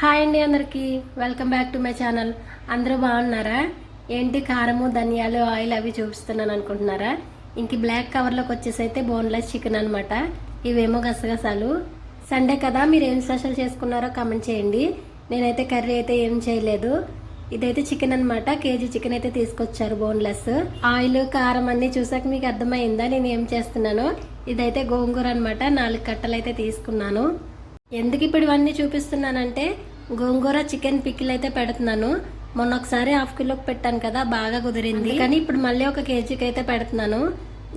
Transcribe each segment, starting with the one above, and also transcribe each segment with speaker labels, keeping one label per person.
Speaker 1: Hi అండి అందరికీ. Welcome back to my channel. అందరూ బాగున్నారా? ఏంటి కారము ధనియాలు ఆయిల్ అవి చూపిస్తున్నాను అనుకుంటున్నారా? ఇంక బ్లాక్ కవర్లోకి వచ్చేసి అయితే బోన్లెస్ చికెన్ అనమాట ఇవేమో గసగసాలు. సండే కదా మీరు ఏం స్పెషల్ చేసుకున్నారో కమెంట్ చేయండి. నేనైతే కర్రీ అయితే ఏం చేయలేదు. ఇదైతే చికెన్ అన్నమాట. కేజీ చికెన్ అయితే తీసుకొచ్చారు బోన్లెస్. ఆయిల్ కారం అన్నీ చూసాక మీకు అర్థమైందా? నేను ఏం చేస్తున్నాను? ఇదైతే గోంగూర అన్నమాట. నాలుగు కట్టలు అయితే తీసుకున్నాను. ఎందుకు ఇప్పుడు ఇవన్నీ చూపిస్తున్నానంటే గోంగూర చికెన్ పికిల్ అయితే పెడుతున్నాను. మొన్న ఒకసారి హాఫ్ కిలోకి పెట్టాను కదా బాగా కుదిరింది. కానీ ఇప్పుడు మళ్ళీ ఒక కేజీకి అయితే పెడుతున్నాను.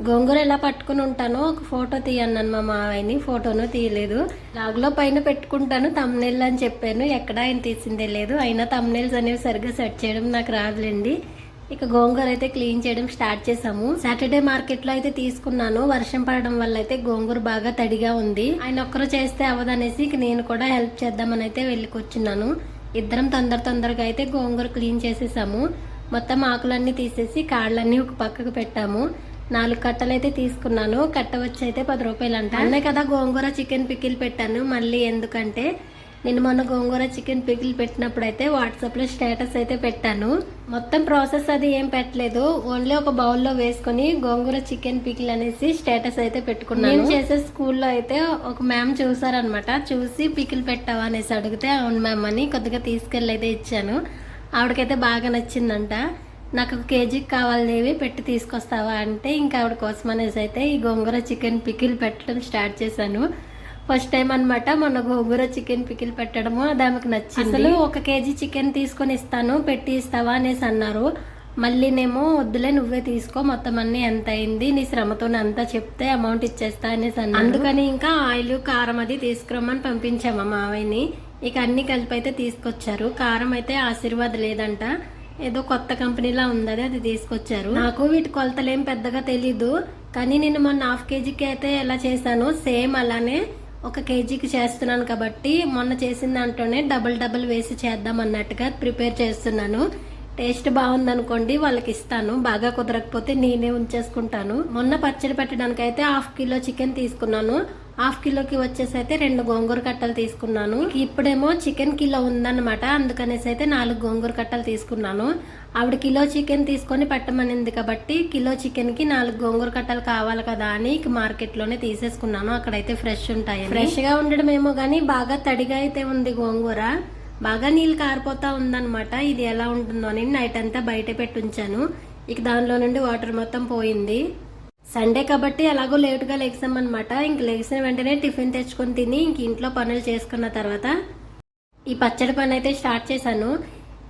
Speaker 1: గోంగూర ఎలా పట్టుకుని ఉంటానో ఒక ఫోటో తీయన్నాను మా మావయ్యని ఫోటోను తీయలేదు. లాగ్లో పైన పెట్టుకుంటాను తమ్నెల్ అని చెప్పాను. ఎక్కడ ఆయన తీసిందే లేదు. అయినా తమ్నెల్స్ అనేవి సరిగ్గా సెట్ చేయడం నాకు రాదులేండి. ఇక గోంగూర అయితే క్లీన్ చేయడం స్టార్ట్ చేసాము సాటర్డే మార్కెట్లో అయితే తీసుకున్నాను. వర్షం పడడం వల్ల అయితే గోంగూర బాగా తడిగా ఉంది. ఆయన ఒక్కరు చేస్తే అవ్వదనేసి ఇక నేను కూడా హెల్ప్ చేద్దామని అయితే వెళ్ళికొచ్చున్నాను. ఇద్దరం తొందర తొందరగా అయితే గోంగూర క్లీన్ చేసేసాము. మొత్తం ఆకులన్నీ తీసేసి కాళ్ళన్నీ ఒక పక్కకు పెట్టాము. నాలుగు కట్టలు అయితే తీసుకున్నాను. కట్ట వచ్చి అయితే పది రూపాయలు అంట అన్నే కదా గోంగూర చికెన్ పికిల్ పెట్టాను. మళ్ళీ ఎందుకంటే నేను మొన్న గోంగూర చికెన్ పికిల్ పెట్టినప్పుడు అయితే వాట్సాప్లో స్టేటస్ అయితే పెట్టాను. మొత్తం ప్రాసెస్ అది ఏం పెట్టలేదు. ఓన్లీ ఒక బౌల్లో వేసుకొని గోంగూర చికెన్ పికిల్ అనేసి స్టేటస్ అయితే పెట్టుకున్నాను. నేను చేసే స్కూల్లో అయితే ఒక మ్యామ్ చూసారనమాట చూసి పికిల్ పెట్టావా అనేసి అడిగితే అవును మ్యామ్ అని కొద్దిగా తీసుకెళ్ళి అయితే ఇచ్చాను. ఆవిడకైతే బాగా నచ్చిందంట. నాకు ఒక కేజీకి కావాలేవి పెట్టి తీసుకొస్తావా అంటే ఇంకా ఆవిడ కోసం అనేసి అయితే ఈ గోంగూర చికెన్ పికిల్ పెట్టడం స్టార్ట్ చేశాను. ఫస్ట్ టైం అన్నమాట మొన్న గోంగూర చికెన్ పికిల్ పెట్టడము. అది ఆమెకు నచ్చింది. అసలు ఒక కేజీ చికెన్ తీసుకొని ఇస్తాను పెట్టి ఇస్తావా అనేసి అన్నారు. మళ్ళీనేమో వద్దులే నువ్వే తీసుకో మొత్తం అన్ని ఎంత అయింది నీ శ్రమతో అంతా చెప్తే అమౌంట్ ఇచ్చేస్తా అనేసి అన్నారు. అందుకని ఇంకా ఆయిల్ కారం అది తీసుకురమ్మని పంపించాము మావయ్యని. ఇక అన్ని కలిపి అయితే తీసుకొచ్చారు. కారం అయితే ఆశీర్వాద్ లేదంట. ఏదో కొత్త కంపెనీలా ఉంది అది తీసుకొచ్చారు. నాకు వీటి కొలతలు ఏం పెద్దగా తెలీదు. కానీ నేను మొన్న హాఫ్ కేజీకి అయితే ఎలా చేశాను సేమ్ అలానే ఒక కేజీకి చేస్తున్నాను కాబట్టి మొన్న చేసిన దాంట్లోనే డబుల్ డబుల్ వేసి చేద్దాం అన్నట్టుగా ప్రిపేర్ చేస్తున్నాను. టేస్ట్ బాగుందనుకోండి వాళ్ళకి ఇస్తాను బాగా కుదరకపోతే నేనే ఉంచేసుకుంటాను. మొన్న పచ్చడి పెట్టడానికి అయితే హాఫ్ కిలో చికెన్ తీసుకున్నాను. హాఫ్ కిలోకి వచ్చేసి అయితే రెండు గోంగూర కట్టలు తీసుకున్నాను. ఇప్పుడేమో చికెన్ కిలో ఉందన్నమాట. అందుకనేసి అయితే నాలుగు గోంగూర కట్టలు తీసుకున్నాను. ఆవిడ కిలో చికెన్ తీసుకొని పెట్టమనింది కాబట్టి కిలో చికెన్కి నాలుగు గోంగూర కట్టలు కావాలి కదా అని ఇక తీసేసుకున్నాను. అక్కడైతే ఫ్రెష్ ఉంటాయి ఫ్రెష్గా ఉండడం ఏమో కానీ బాగా తడిగా అయితే ఉంది గోంగూర. బాగా నీళ్ళు కారిపోతా ఉందన్నమాట. ఇది ఎలా ఉంటుందో అని నైట్ అంతా బయట పెట్టి ఉంచాను. ఇక దానిలో నుండి వాటర్ మొత్తం పోయింది. సండే కాబట్టి ఎలాగో లేటుగా అనమాట ఇంక లెగిసిన వెంటనే టిఫిన్ తెచ్చుకొని తిని ఇంక ఇంట్లో పనులు చేసుకున్న తర్వాత ఈ పచ్చడి పని అయితే స్టార్ట్ చేశాను.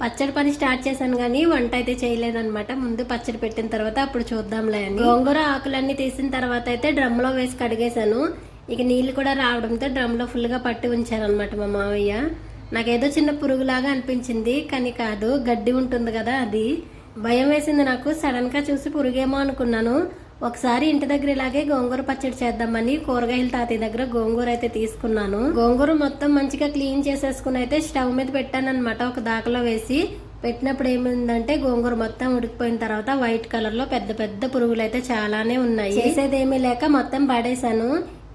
Speaker 1: పచ్చడి పని స్టార్ట్ చేశాను కానీ వంట అయితే చేయలేదన్నమాట. ముందు పచ్చడి పెట్టిన తర్వాత అప్పుడు చూద్దాంలే అని. గోంగూర ఆకులన్నీ తీసిన తర్వాత అయితే డ్రమ్లో వేసి కడిగేశాను. ఇక నీళ్ళు కూడా రావడంతో డ్రమ్లో ఫుల్గా పట్టి ఉంచారనమాట మా మావయ్య. నాకేదో చిన్న పురుగులాగా అనిపించింది కానీ కాదు గడ్డి ఉంటుంది కదా అది. భయం వేసింది నాకు. సడన్గా చూసి పురుగేమో అనుకున్నాను. ఒకసారి ఇంటి దగ్గర ఇలాగే గోంగూర పచ్చడి చేద్దామని కూరగాయల తాతయ్య దగ్గర గోంగూర అయితే తీసుకున్నాను. గోంగూర మొత్తం మంచిగా క్లీన్ చేసేసుకుని అయితే స్టవ్ మీద పెట్టాను అనమాట ఒక దాకలో వేసి పెట్టినప్పుడు ఏమైందంటే గోంగూర మొత్తం ఉడికిపోయిన తర్వాత వైట్ కలర్లో పెద్ద పెద్ద పురుగులు అయితే చాలానే ఉన్నాయి. చేసేదేమీ లేక మొత్తం పడేశాను.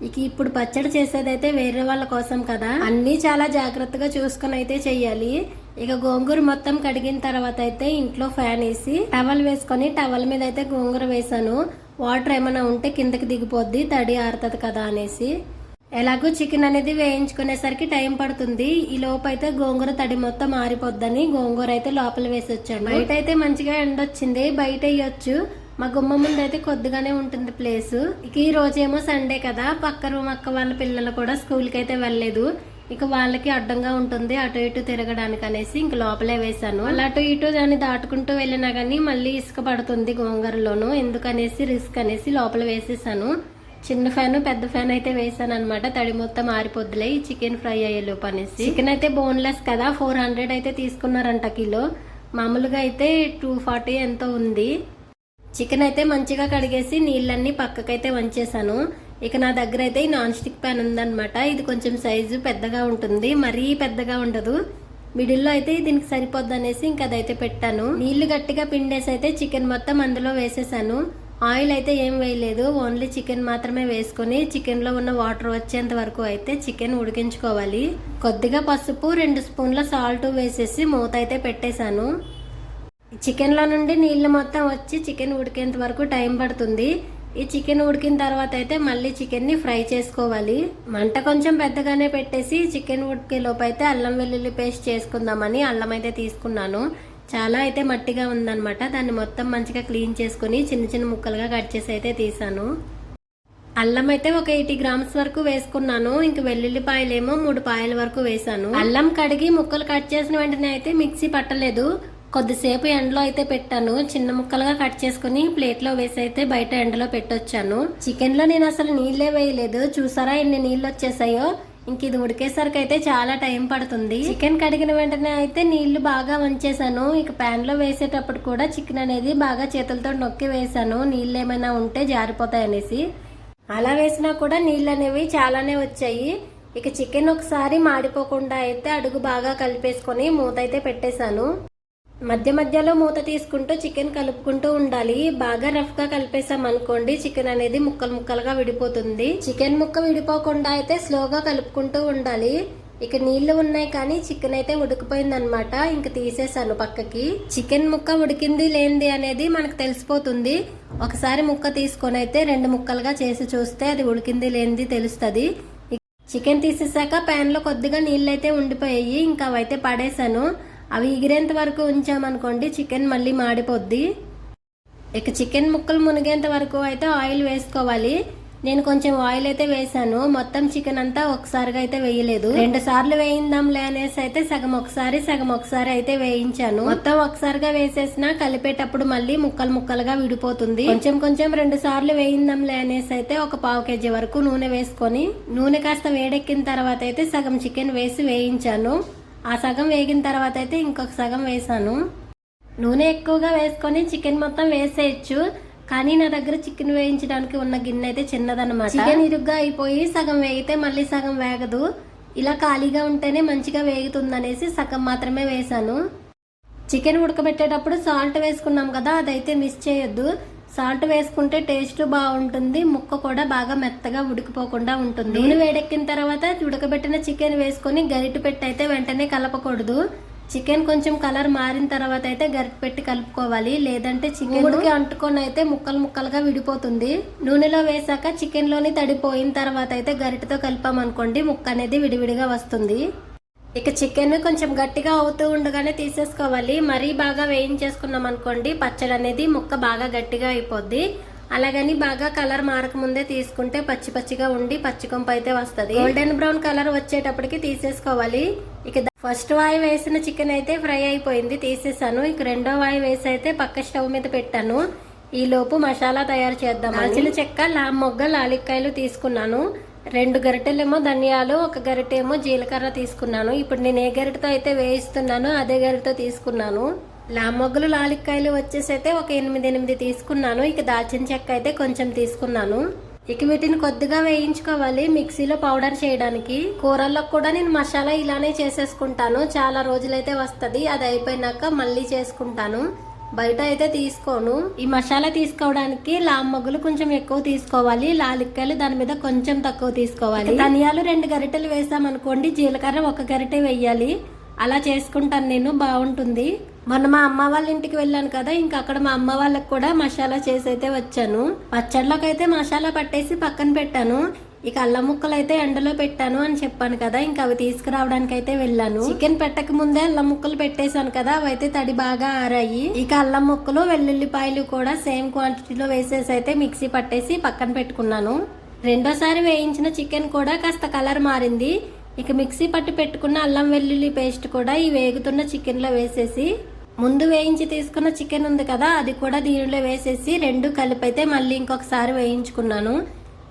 Speaker 1: ఇక ఇప్పుడు పచ్చడి చేసేదైతే వేరే వాళ్ళ కోసం కదా. అన్ని చాలా జాగ్రత్తగా చూసుకుని అయితే చెయ్యాలి. ఇక గోంగూర మొత్తం కడిగిన తర్వాత అయితే ఇంట్లో ఫ్యాన్ వేసి టవల్ వేసుకొని టవల్ మీద అయితే గోంగూర వేసాను వాటర్ ఏమైనా ఉంటే కిందకి దిగిపోద్ది తడి ఆరుతుంది కదా అనేసి. ఎలాగో చికెన్ అనేది వేయించుకునేసరికి టైం పడుతుంది. ఈ లోపు అయితే గోంగూర తడి మొత్తం ఆరిపోద్దని గోంగూర అయితే లోపల వేసి వచ్చాను బయట అయితే మంచిగా ఎండొచ్చింది. బయట వేయొచ్చు మా గుమ్మ ముందు అయితే కొద్దిగానే ఉంటుంది ప్లేస్. ఇక ఈ రోజేమో సండే కదా. పక్క రూమ్ అక్క వాళ్ళ పిల్లలు కూడా స్కూల్కి అయితే వెళ్ళలేదు. ఇక వాళ్ళకి అడ్డంగా ఉంటుంది అటు ఇటు తిరగడానికి అనేసి ఇంక లోపలే వేశాను. అలా అటు ఇటు దాన్ని దాటుకుంటూ వెళ్ళినా కానీ మళ్ళీ ఇసుక పడుతుంది గోంగరలోను. ఎందుకనేసి రిస్క్ అనేసి లోపల వేసేసాను. చిన్న ఫ్యాన్ పెద్ద ఫ్యాన్ అయితే వేసాను అనమాట తడి మొత్తం ఆరిపోద్దులే ఈ చికెన్ ఫ్రై అయ్యేలోపు అనేసి. చికెన్ అయితే బోన్లెస్ కదా ఫోర్ హండ్రెడ్ అయితే తీసుకున్నారంట కిలో. మామూలుగా అయితే టూ ఫార్టీ ఎంతో ఉంది. చికెన్ అయితే మంచిగా కడిగేసి నీళ్ళన్నీ పక్కకైతే వంచేసాను ఇక నా దగ్గర అయితే ఈ నాన్ స్టిక్ ప్యాన్ ఉందన్నమాట. ఇది కొంచెం సైజు పెద్దగా ఉంటుంది. మరీ పెద్దగా ఉండదు. మిడిల్లో అయితే దీనికి సరిపోద్ది అనేసి ఇంకా అదైతే పెట్టాను. నీళ్ళు గట్టిగా పిండేసి అయితే చికెన్ మొత్తం అందులో వేసేసాను. ఆయిల్ అయితే ఏం వేయలేదు. ఓన్లీ చికెన్ మాత్రమే వేసుకొని చికెన్లో ఉన్న వాటర్ వచ్చేంత వరకు అయితే చికెన్ ఉడికించుకోవాలి. కొద్దిగా పసుపు రెండు స్పూన్ల సాల్ట్ వేసేసి మూత అయితే పెట్టేశాను. చికెన్లో నుండి నీళ్ళు మొత్తం వచ్చి చికెన్ ఉడికేంత వరకు టైం పడుతుంది. ఈ చికెన్ ఉడికిన తర్వాత అయితే మళ్ళీ చికెన్ని ఫ్రై చేసుకోవాలి. మంట కొంచెం పెద్దగానే పెట్టేసి చికెన్ ఉడికే లోపైతే అయితే అల్లం వెల్లుల్లి పేస్ట్ చేసుకుందామని అల్లం అయితే తీసుకున్నాను. చాలా అయితే మట్టిగా ఉందనమాట దాన్ని మొత్తం మంచిగా క్లీన్ చేసుకుని చిన్న చిన్న ముక్కలుగా కట్ చేసి అయితే తీసాను. అల్లం అయితే ఒక ఎయిటీ గ్రామ్స్ వరకు వేసుకున్నాను. ఇంక వెల్లుల్లిపాయలేమో మూడు పాయల వరకు వేసాను. అల్లం కడిగి ముక్కలు కట్ చేసిన వెంటనే అయితే మిక్సీ పట్టలేదు. కొద్దిసేపు ఎండలో అయితే పెట్టాను. చిన్న ముక్కలుగా కట్ చేసుకుని ప్లేట్లో వేసి అయితే బయట ఎండలో పెట్టొచ్చాను. చికెన్లో నేను అసలు నీళ్ళే వేయలేదు. చూసారా ఎన్ని నీళ్ళు వచ్చేసాయో ఇంక ఇది ఉడికేసరికి అయితే చాలా టైం పడుతుంది. చికెన్ కడిగిన వెంటనే అయితే నీళ్ళు బాగా వంచేసాను. ఇక ప్యాన్లో వేసేటప్పుడు కూడా చికెన్ అనేది బాగా చేతులతో నొక్కి వేసాను. నీళ్ళు ఏమైనా ఉంటే జారిపోతాయి అనేసి. అలా వేసినా కూడా నీళ్ళు అనేవి చాలానే వచ్చాయి. ఇక చికెన్ ఒకసారి మాడిపోకుండా అయితే అడుగు బాగా కలిపేసుకొని మూత అయితే పెట్టేశాను. మధ్య మధ్యలో మూత తీసుకుంటూ చికెన్ కలుపుకుంటూ ఉండాలి. బాగా రఫ్గా కలిపేసాం అనుకోండి చికెన్ అనేది ముక్కలు ముక్కలుగా విడిపోతుంది. చికెన్ ముక్క విడిపోకుండా అయితే స్లోగా కలుపుకుంటూ ఉండాలి. ఇక నీళ్ళు ఉన్నాయి కానీ చికెన్ అయితే ఉడికిపోయింది అనమాట ఇంక తీసేసాను పక్కకి. చికెన్ ముక్క ఉడికింది లేనిది అనేది మనకు తెలిసిపోతుంది. ఒకసారి ముక్క తీసుకొని అయితే రెండు ముక్కలుగా చేసి చూస్తే అది ఉడికింది లేనిది తెలుస్తుంది. చికెన్ తీసేసాక ప్యాన్లో కొద్దిగా నీళ్ళు అయితే ఉండిపోయాయి. ఇంకా అవైతే పడేశాను. అవి ఎగిరేంత వరకు ఉంచామనుకోండి చికెన్ మళ్ళీ మాడిపోద్ది. ఇక చికెన్ ముక్కలు మునిగేంత వరకు అయితే ఆయిల్ వేసుకోవాలి. నేను కొంచెం ఆయిల్ అయితే వేసాను. మొత్తం చికెన్ అంతా ఒకసారిగా అయితే వేయలేదు. రెండు సార్లు వేయిందాంలే అనేసి అయితే సగం ఒకసారి సగం ఒకసారి అయితే వేయించాను. మొత్తం ఒకసారిగా వేసేసిన కలిపేటప్పుడు మళ్ళీ ముక్కలు ముక్కలుగా విడిపోతుంది. కొంచెం కొంచెం రెండు సార్లు వేయిందాంలే అనేసి అయితే ఒక పావు కేజీ వరకు నూనె వేసుకొని నూనె కాస్త వేడెక్కిన తర్వాత అయితే సగం చికెన్ వేసి వేయించాను. ఆ సగం వేగిన తర్వాత అయితే ఇంకొక సగం వేసాను. నూనె ఎక్కువగా వేసుకొని చికెన్ మొత్తం వేసేయచ్చు. కానీ నా దగ్గర చికెన్ వేయించడానికి ఉన్న గిన్నె అయితే చిన్నదన్నమాట. చికెన్ ఇరుగ్గా అయిపోయి సగం వేగితే మళ్ళీ సగం వేగదు. ఇలా ఖాళీగా ఉంటేనే మంచిగా వేగుతుందనేసి సగం మాత్రమే వేసాను. చికెన్ ఉడకబెట్టేటప్పుడు సాల్ట్ వేసుకున్నాం కదా అదైతే మిస్ చేయొద్దు. సాల్ట్ వేసుకుంటే టేస్ట్ బాగుంటుంది ముక్క కూడా బాగా మెత్తగా ఉడికిపోకుండా ఉంటుంది. నూనె వేడెక్కిన తర్వాత ఉడకబెట్టిన చికెన్ వేసుకొని గరిటె పెట్టి అయితే వెంటనే కలపకూడదు. చికెన్ కొంచెం కలర్ మారిన తర్వాత అయితే గరిటె పెట్టి కలుపుకోవాలి. లేదంటే చికెన్ ఉడికి అంటుకొని అయితే ముక్కలు ముక్కలుగా విడిపోతుంది. నూనెలో వేసాక చికెన్లోని తడిపోయిన తర్వాత అయితే గరిటెతో కలిపామనుకోండి ముక్క అనేది విడివిడిగా వస్తుంది. ఇక చికెన్ కొంచెం గట్టిగా అవుతూ ఉండగానే తీసేసుకోవాలి. మరీ బాగా వేయించేసుకున్నాం అనుకోండి పచ్చడి అనేది ముక్క బాగా గట్టిగా అయిపోద్ది. అలాగని బాగా కలర్ మారక ముందే తీసుకుంటే పచ్చి పచ్చిగా ఉండి పచ్చికొంప అయితే వస్తుంది. గోల్డెన్ బ్రౌన్ కలర్ వచ్చేటప్పటికి తీసేసుకోవాలి. ఇక ఫస్ట్ వాయి వేసిన చికెన్ అయితే ఫ్రై అయిపోయింది తీసేసాను. ఇక రెండో వాయి వేసి అయితే పక్క స్టవ్ మీద పెట్టాను. ఈ లోపు మసాలా తయారు చేద్దాం దాల్చిన చెక్క లా మొగ్గ లాలిక్కాయలు తీసుకున్నాను. రెండు గరిటెలేమో ధనియాలు ఒక గరిటేమో జీలకర్ర తీసుకున్నాను. ఇప్పుడు నేను ఏ గరిటతో అయితే వేయిస్తున్నానో అదే గరిటతో తీసుకున్నాను. లామొగ్గులు లాలిక్కాయలు వచ్చేసి అయితే ఒక ఎనిమిది ఎనిమిది తీసుకున్నాను. ఇక దాల్చిన చెక్క అయితే కొంచెం తీసుకున్నాను. ఇక వీటిని కొద్దిగా వేయించుకోవాలి మిక్సీలో పౌడర్ చేయడానికి. కూరల్లో కూడా నేను మసాలా ఇలానే చేసేసుకుంటాను. చాలా రోజులైతే వస్తుంది. అది అయిపోయినాక మళ్ళీ చేసుకుంటాను. బయట అయితే తీసుకోను. ఈ మసాలా తీసుకోవడానికి లామ్మగ్గులు కొంచెం ఎక్కువ తీసుకోవాలి. లాలిక్కలు దాని మీద కొంచెం తక్కువ తీసుకోవాలి. ధనియాలు రెండు గరిటెలు వేసామనుకోండి జీలకర్ర ఒక గరిటె వేయాలి అలా చేసుకుంటాను నేను బాగుంటుంది. మొన్న మా అమ్మ వాళ్ళ ఇంటికి వెళ్ళాను కదా ఇంకా అక్కడ మా అమ్మ వాళ్ళకి కూడా మసాలా చేసి అయితే వచ్చాను. పచ్చడిలోకి అయితే మసాలా పట్టేసి పక్కన పెట్టాను. ఇక అల్లం ముక్కలు అయితే ఎండలో పెట్టాను అని చెప్పాను కదా ఇంకా అవి తీసుకురావడానికి అయితే వెళ్ళాను. చికెన్ పెట్టక ముందే అల్లం ముక్కలు పెట్టేశాను కదా అవి అయితే తడి బాగా ఆరాయి. ఇక అల్లం ముక్కలు వెల్లుల్లిపాయలు కూడా సేమ్ క్వాంటిటీలో వేసేసి అయితే మిక్సీ పట్టేసి పక్కన పెట్టుకున్నాను. రెండోసారి వేయించిన చికెన్ కూడా కాస్త కలర్ మారింది. ఇక మిక్సీ పట్టి పెట్టుకున్న అల్లం వెల్లుల్లి పేస్ట్ కూడా ఈ వేగుతున్న చికెన్లో వేసేసి ముందు వేయించి తీసుకున్న చికెన్ ఉంది కదా అది కూడా దీనిలో వేసేసి రెండు కలిపి అయితే మళ్ళీ ఇంకొకసారి వేయించుకున్నాను.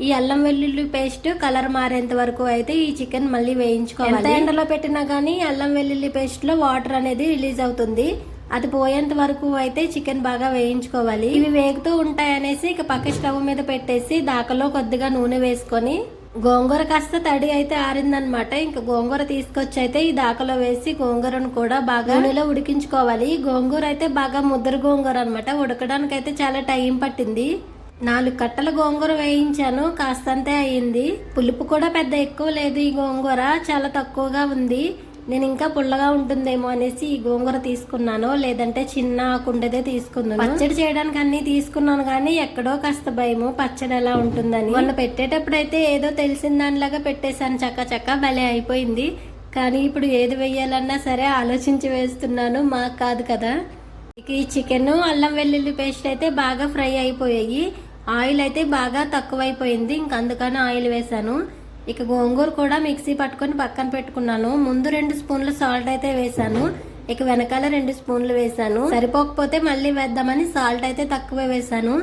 Speaker 1: ఈ అల్లం వెల్లుల్లి పేస్ట్ కలర్ మారేంత వరకు అయితే ఈ చికెన్ మళ్ళీ వేయించుకోవాలి. ఎంత ఎండలో పెట్టినా కానీ అల్లం వెల్లుల్లి పేస్ట్లో వాటర్ అనేది రిలీజ్ అవుతుంది. అది పోయేంత వరకు అయితే చికెన్ బాగా వేయించుకోవాలి. ఇవి వేగుతూ ఉంటాయి అనేసి ఇక పక్క స్టవ్ మీద పెట్టేసి దాకలో కొద్దిగా నూనె వేసుకొని గోంగూర కాస్త తడి అయితే ఆరిందనమాట. ఇంకా గోంగూర తీసుకొచ్చి అయితే ఈ దాకలో వేసి గోంగూరను కూడా బాగా నూనెలో ఉడికించుకోవాలి. గోంగూర అయితే బాగా ముద్దరు గోంగూర అనమాట. ఉడకడానికి అయితే చాలా టైం పట్టింది. నాలుగు కట్టల గోంగూర వేయించాను. కాస్తంతే అయ్యింది. పులుపు కూడా పెద్ద ఎక్కువ లేదు ఈ గోంగూర. చాలా తక్కువగా ఉంది. నేను ఇంకా పుల్లగా ఉంటుందేమో అనేసి ఈ గోంగూర తీసుకున్నాను. లేదంటే చిన్న కుండదే తీసుకున్నాను. పచ్చడి చేయడానికి అన్ని తీసుకున్నాను కానీ ఎక్కడో కాస్త భయము పచ్చడి ఎలా ఉంటుందని. మొన్న పెట్టేటప్పుడు అయితే ఏదో తెలిసిన దానిలాగా పెట్టేశాను. చక్క చక్క భలే అయిపోయింది. కానీ ఇప్పుడు ఏది వేయాలన్నా సరే ఆలోచించి వేస్తున్నాను. మాకు కాదు కదా. ఈ చికెన్ అల్లం వెల్లుల్లి పేస్ట్ అయితే బాగా ఫ్రై అయిపోయాయి. ఆయిల్ అయితే బాగా తక్కువైపోయింది. ఇంక అందుకని ఆయిల్ వేసాను ఇక గోంగూర కూడా మిక్సీ పట్టుకొని పక్కన పెట్టుకున్నాను. ముందు రెండు స్పూన్లు సాల్ట్ అయితే వేసాను ఇక వెనకాల రెండు స్పూన్లు వేసాను సరిపోకపోతే మళ్ళీ వేద్దామని సాల్ట్ అయితే తక్కువే వేసాను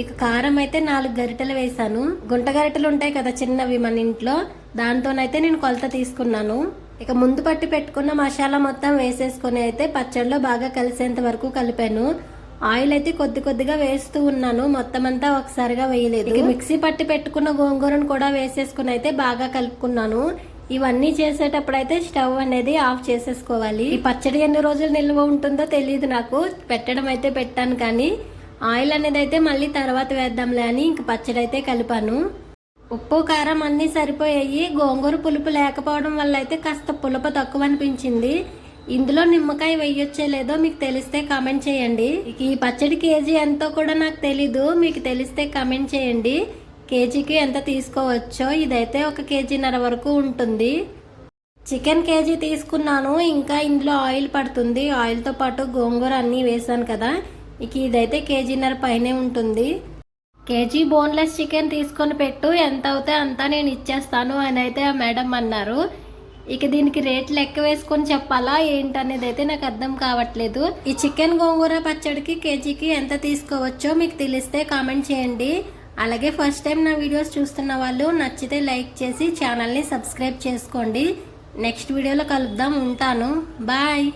Speaker 1: ఇక కారం అయితే నాలుగు గరిటెలు వేసాను గుంట గరిటెలు ఉంటాయి కదా చిన్నవి మన ఇంట్లో దాంతోనైతే నేను కొలత తీసుకున్నాను. ఇక ముందు పట్టి పెట్టుకున్న మసాలా మొత్తం వేసేసుకొని అయితే పచ్చడిలో బాగా కలిసేంత వరకు కలిపాను. ఆయిల్ అయితే కొద్ది కొద్దిగా వేస్తూ ఉన్నాను. మొత్తం అంతా ఒకసారిగా వేయలేదు. ఇక మిక్సీ పట్టి పెట్టుకున్న గోంగూరను కూడా వేసేసుకుని అయితే బాగా కలుపుకున్నాను. ఇవన్నీ చేసేటప్పుడు అయితే స్టవ్ అనేది ఆఫ్ చేసేసుకోవాలి. ఈ పచ్చడి ఎన్ని రోజులు నిల్వ ఉంటుందో తెలియదు నాకు. పెట్టడం అయితే పెట్టాను కానీ ఆయిల్ అనేది అయితే మళ్ళీ తర్వాత వేద్దాంలే అని ఇంక పచ్చడి అయితే కలిపాను. ఉప్పు కారం అన్నీ సరిపోయాయి. గోంగూర పులుపు లేకపోవడం వల్ల అయితే కాస్త పులుపు తక్కువ అనిపించింది. ఇందులో నిమ్మకాయ వేయొచ్చే లేదో మీకు తెలిస్తే కామెంట్ చేయండి. ఈ పచ్చడి కేజీ ఎంతో కూడా నాకు తెలీదు మీకు తెలిస్తే కామెంట్ చేయండి. కేజీకి ఎంత తీసుకోవచ్చో ఇదైతే ఒక కేజీన్నర వరకు ఉంటుంది. చికెన్ కేజీ తీసుకున్నాను ఇంకా ఇందులో ఆయిల్ పడుతుంది. ఆయిల్తో పాటు గోంగూర అన్నీ వేసాను కదా ఇక ఇదైతే కేజీన్నర పైనే ఉంటుంది. కేజీ బోన్లెస్ చికెన్ తీసుకొని పెట్టు ఎంత అవుతే అంతా నేను ఇచ్చేస్తాను అని అయితే ఆ మేడం అన్నారు. ఇక దీనికి రేట్లు ఎక్కువ వేసుకొని చెప్పాలా ఏంటనేది అయితే నాకు అర్థం కావట్లేదు. ఈ చికెన్ గోంగూర పచ్చడికి కేజీకి ఎంత తీసుకోవచ్చో మీకు తెలిస్తే కామెంట్ చేయండి. అలాగే ఫస్ట్ టైం నా వీడియోస్ చూస్తున్న వాళ్ళు నచ్చితే లైక్ చేసి ఛానల్ని సబ్స్క్రైబ్ చేసుకోండి. నెక్స్ట్ వీడియోలో కలుద్దాం ఉంటాను. బాయ్.